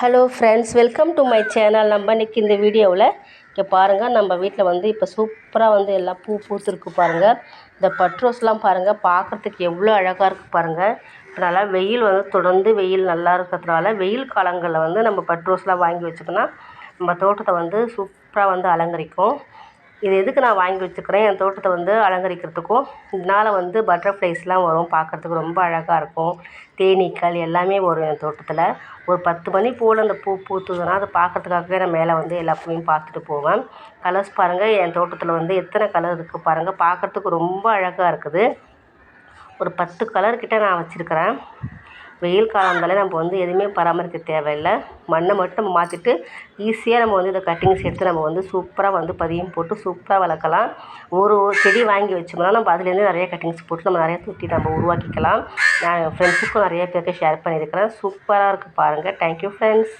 Hello friends welcome to my channel நம்ம இன்றைக்கி இந்த வீடியோவில் இங்கே பாருங்கள் நம்ம வீட்டில் வந்து இப்போ சூப்பராக வந்து எல்லாம் பூ பூத்துருக்கு பாருங்கள் இந்த பட் ரோஸ்லாம் பாருங்கள் பார்க்குறதுக்கு எவ்வளோ அழகாக இருக்குது பாருங்கள் இப்போ நல்லா வெயில் வந்து தொடர்ந்து வெயில் நல்லா இருக்கிறதுனால வெயில் காலங்களில் வந்து நம்ம பட் ரோஸ்லாம் வாங்கி வச்சுக்கோன்னா நம்ம தோட்டத்தை வந்து சூப்பராக வந்து அலங்கரிக்கும். இது எதுக்கு நான் வாங்கி வச்சுக்கிறேன்? என் தோட்டத்தை வந்து அலங்கரிக்கிறதுக்கும் இதனால் வந்து பட்டர்ஃப்ளைஸ்லாம் வரும் பார்க்குறதுக்கு ரொம்ப அழகாக இருக்கும். தேனீக்கள் எல்லாமே வரும் என் தோட்டத்தில். ஒரு பத்து மணி போல் அந்த பூ பூத்துதுன்னா அதை பார்க்கறதுக்காகவே நான் மேலே வந்து எல்லா பூவையும் பார்த்துட்டு போவேன். கலர்ஸ் பாருங்கள் என் தோட்டத்தில் வந்து எத்தனை கலர் இருக்குது பாருங்கள் பார்க்குறதுக்கு ரொம்ப அழகாக இருக்குது. ஒரு பத்து கலர் கிட்ட நான் வச்சுருக்கிறேன். வெயில் காலம்னாலே நம்ம வந்து எதுவுமே பராமரிக்க தேவையில்லை. மண்ணை மட்டும் நம்ம மாற்றிட்டு ஈஸியாக நம்ம வந்து இந்த கட்டிங்ஸ் எடுத்து நம்ம வந்து சூப்பராக வந்து பதியம் போட்டு சூப்பராக வளர்க்கலாம். ஒரு ஒரு செடி வாங்கி வச்சோம்னா நம்ம அதுலேருந்து நிறைய கட்டிங்ஸ் போட்டு நம்ம நிறைய தொட்டி நம்ம உருவாக்கிக்கலாம். நான் என் ஃப்ரெண்ட்ஸுக்கும் நிறைய பேருக்கு ஷேர் பண்ணியிருக்கிறேன். சூப்பராக இருக்குது பாருங்கள் தேங்க்யூ ஃப்ரெண்ட்ஸ்